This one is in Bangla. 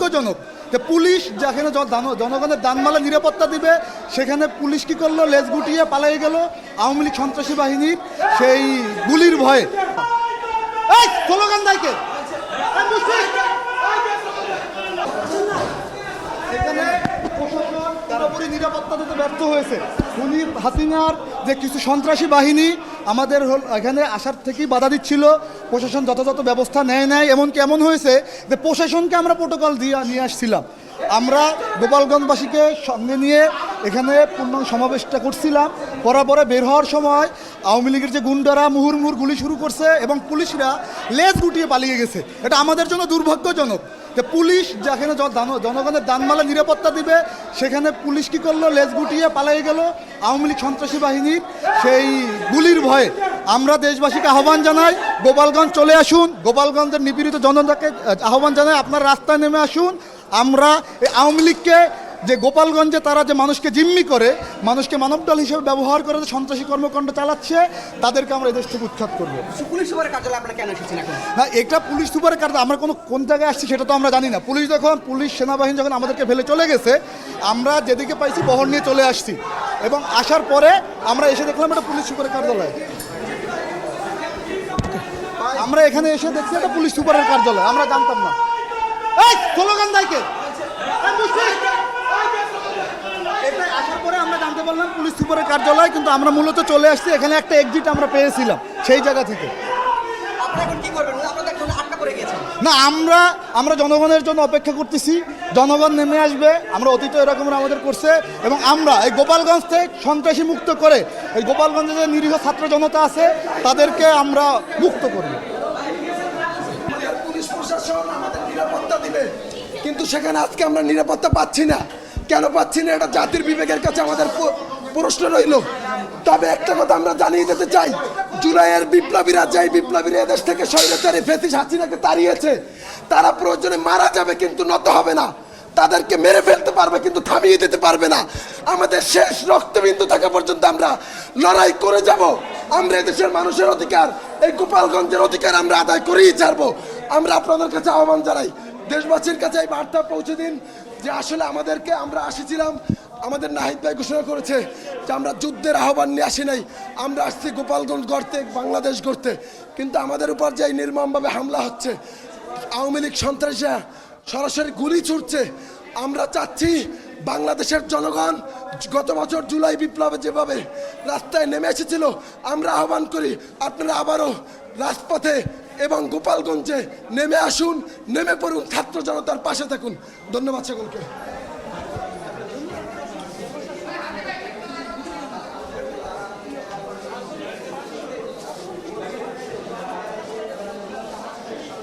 দুঃখজনক যে পুলিশ যেখানে জন- জন- জনগণের দানমালা নিরাপত্তা দিবে, সেখানে পুলিশ কি করল? লেজ গুটিয়ে পালাই গেল আওয়ামী লীগ সন্ত্রাসী বাহিনীর সেই গুলির ভয়ে। পুরোপুরি নিরাপত্তা দিতে ব্যর্থ হয়েছে। উনি হাসিনার যে কিছু সন্ত্রাসী বাহিনী আমাদের হল- এখানে আসার থেকেই বাধা দিচ্ছিল, প্রশাসন যথাযথ ব্যবস্থা নেয় নাই। এমনকি এমন হয়েছে যে প্রশাসনকে আমরা প্রোটোকল দিয়ে নিয়ে আসছিলাম। আমরা গোপালগঞ্জবাসীকে সঙ্গে নিয়ে এখানে পূর্ণ সমাবেশটা করছিলাম। পরে বের হওয়ার সময় আওয়ামী লীগের যে গুন্ডারা মুহুর মুহুর গুলি শুরু করছে এবং পুলিশরা লেজ গুটিয়ে পালিয়ে গেছে। এটা আমাদের জন্য দুর্ভাগ্যজনক। যে পুলিশ যেখানে জন- জন- জনগণের দানমালা নিরাপত্তা দিবে, সেখানে পুলিশ কি করল? লেজ গুটিয়ে পালাই গেল আওয়ামী লীগ সন্ত্রাসী বাহিনীর। সেই গুলির ভয়ে আমরা দেশবাসীকে আহ্বান জানাই, গোপালগঞ্জ চলে আসুন। গোপালগঞ্জের নিপীড়িত জনতাকে আহ্বান জানাই, আপনার রাস্তায় নেমে আসুন। আমরা আওয়ামী লীগকে যে গোপালগঞ্জে তারা যে মানুষকে জিম্মি করে মানুষকে মানবদল হিসেবে ব্যবহার করে যে সন্ত্রাসী কর্মকাণ্ড চালাচ্ছে তাদেরকে আমরা এদেশ থেকে উৎখাত করব। পুলিশ সুপারের কার্যালয়ে আপনারা কেন এসেছেন এখন? না এটা পুলিশ সুপারের কারণে আমরা কোনো কোন জায়গায় আসছি সেটা তো আমরা জানি না। পুলিশ যখন পুলিশ সেনাবাহিনী যখন আমাদেরকে ফেলে চলে গেছে আমরা যেদিকে পাইছি বহর নিয়ে চলে আসছি। এবং আসার পরে আমরা এসে দেখলাম এটা পুলিশ সুপারের কার্যালয়। আমরা এখানে এসে দেখছি এটা পুলিশ সুপারের কার্যালয় আমরা জানতাম না। এই স্লোগান দাইকে এটা আসার পরে আমরা জানতে পারলাম পুলিশ সুপারের কার্যালয় কিন্তু আমরা মূলত চলে আসছি। এখানে একটা এক্সিট আমরা পেয়েছিলাম সেই জায়গা থেকে। না আমরা আমরা জনগণের জন্য অপেক্ষা করতেছি। জনগণ নেমে আসবে আমরা অতীত এরকম আমাদের করছে এবং আমরা এই গোপালগঞ্জ থেকে সন্ত্রাসী মুক্ত করে এই গোপালগঞ্জে যে নিরীহ ছাত্র জনতা আছে তাদেরকে আমরা মুক্ত করব। আমাদের পুলিশ প্রশাসন আমাদের নিরাপত্তা দিবে কিন্তু সেখানে আজকে আমরা নিরাপত্তা পাচ্ছি না। কেন পাচ্ছি না? এটা জাতির বিবেকের কাছে আমাদের প্রশ্ন রইল। তবে একটা কথা আমরা জানিয়ে দিতে চাই, জুলাইয়ের বিপ্লবীরা যাই বিপ্লবীরা এদেশ থেকে স্বৈরাচারী ফেতিস হাসিনাকে তাড়িয়েছে, তারা প্রয়োজনে মারা যাবে কিন্তু নত হবে না। তাদেরকে মেরে ফেলতে পারবে কিন্তু থামিয়ে দিতে পারবে না। আমাদের শেষ রক্তবিন্দু থাকা পর্যন্ত আমরা লড়াই করে যাব। আমরা এদেশের মানুষের অধিকার, এই গোপালগঞ্জের অধিকার আমরা আদায় করেই ছাড়বো। আমরা আপনাদের কাছে আহ্বান জানাই, দেশবাসীর কাছে এই বার্তা পৌঁছে দিন যে আসলে আমাদেরকে আমরা আসেছিলাম আমাদের নাহিদ ভাই ঘোষণা করেছে যে আমরা যুদ্ধের আহ্বান নিয়ে আসি নাই। আমরা আসছি গোপালগঞ্জ গড়তে বাংলাদেশ গড়তে কিন্তু আমাদের উপর যে নির্মমভাবে হামলা হচ্ছে, আওয়ামী লীগ সন্ত্রাসীরা সরাসরি গুলি ছুটছে আমরা চাচ্ছি বাংলাদেশের জনগণ গত বছর জুলাই বিপ্লবে যেভাবে রাস্তায় নেমে এসেছিল, আমরা আহ্বান করি, আপনারা আবারও রাজপথে এবং গোপালগঞ্জে নেমে আসুন, নেমে পড়ুন, ছাত্র জনতার পাশে থাকুন। ধন্যবাদ সকলকে।